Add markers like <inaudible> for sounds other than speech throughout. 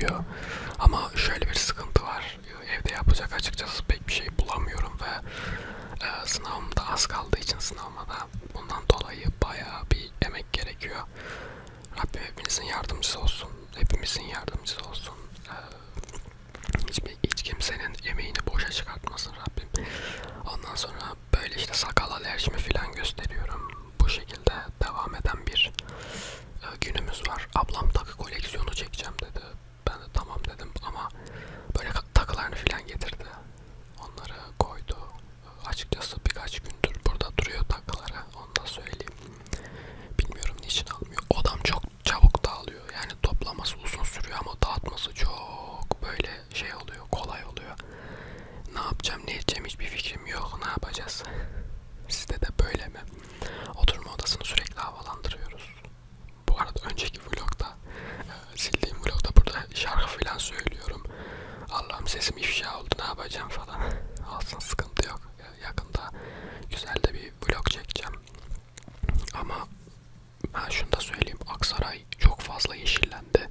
diyor. sesim ifşa şey oldu ne yapacağım falan. <laughs> Olsun sıkıntı yok. Yakında güzel de bir vlog çekeceğim. Ama ha şunu da söyleyeyim. Aksaray çok fazla yeşillendi.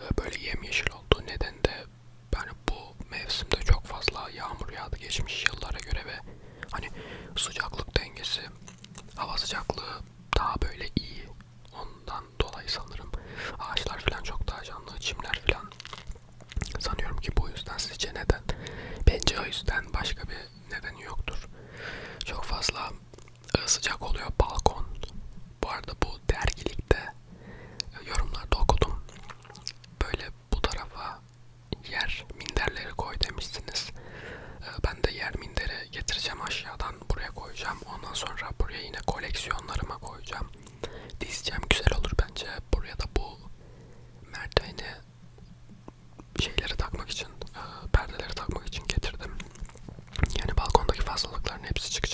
Ee, böyle yemyeşil oldu. Neden de yani bu mevsimde çok fazla yağmur yağdı geçmiş yıllara Hepsi çıkar.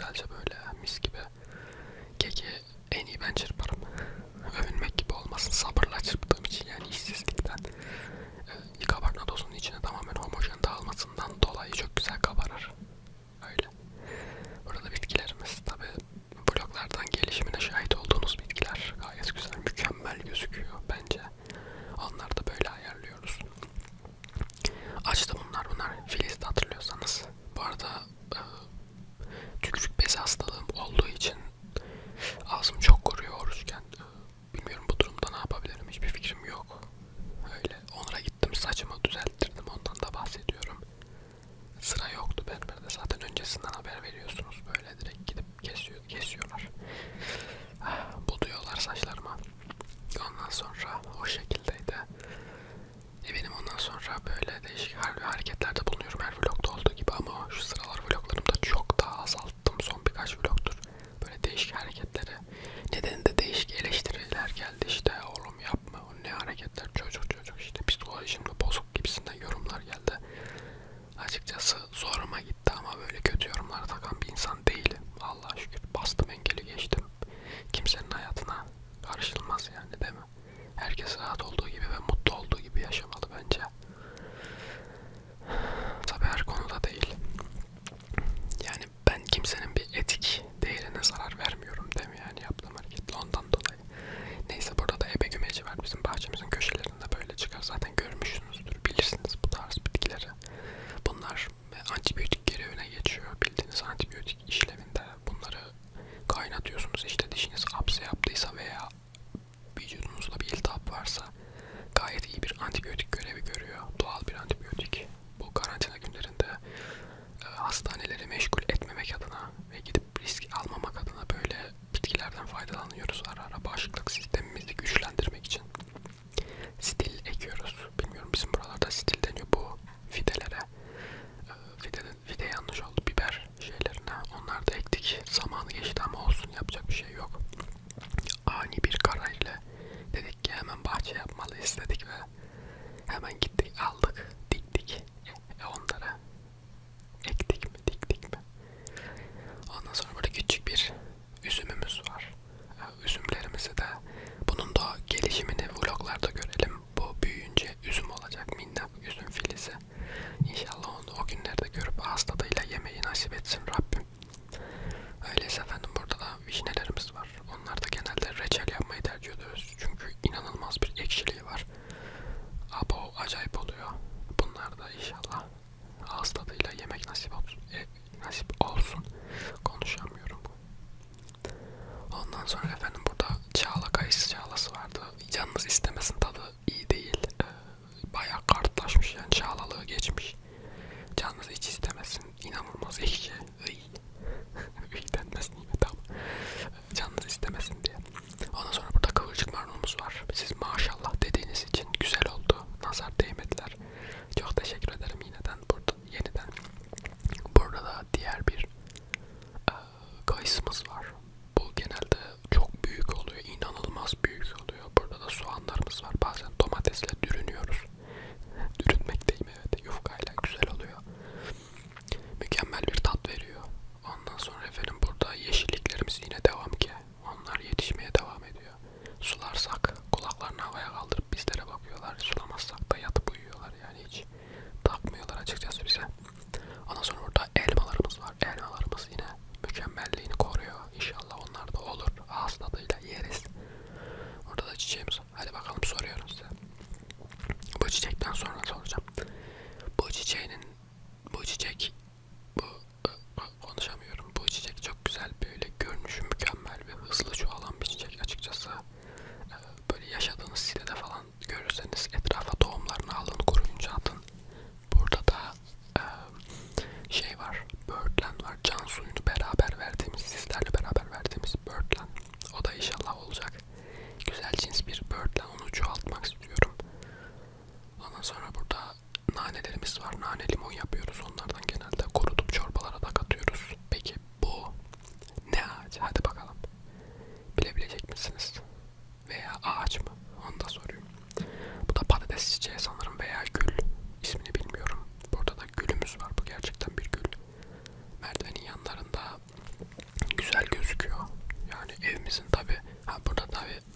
güzelce böyle mis gibi. Keki en iyi ben çırparım. Övünmek gibi olmasın. Sabırla çırptığım için yani işsizlikten. Ee, e, kabarna dozunun içine tamamen homojen dağılmasından dolayı çok güzel kabarır. Öyle.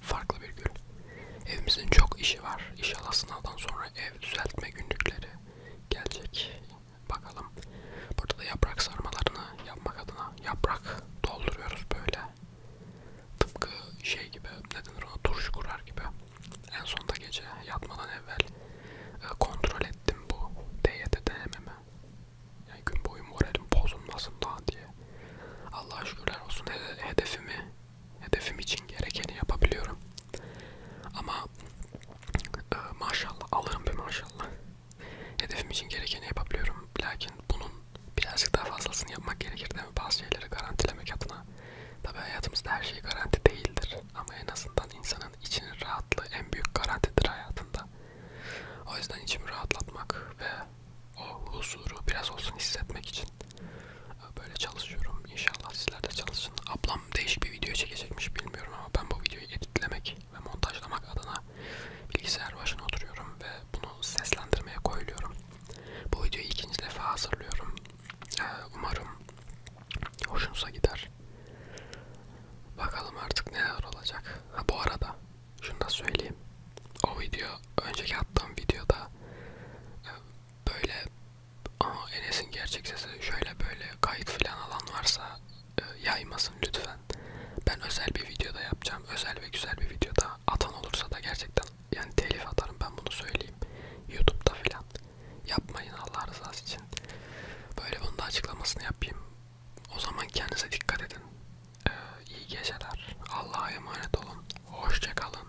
farklı bir gün. Evimizin çok işi var. İnşallah sınavdan sonra ev düzeltme günlükleri gelecek. Bakalım. Burada da yaprak sarmalarını yapmak adına yaprak dolduruyoruz böyle. Tıpkı şey gibi ne denir ona turşu kurar gibi. En sonda gece yat lütfen. Ben özel bir videoda yapacağım. Özel ve güzel bir videoda. Atan olursa da gerçekten yani telif atarım ben bunu söyleyeyim. Youtube'da filan. Yapmayın Allah rızası için. Böyle bunun da açıklamasını yapayım. O zaman kendinize dikkat edin. Ee, iyi geceler. Allah'a emanet olun. Hoşçakalın.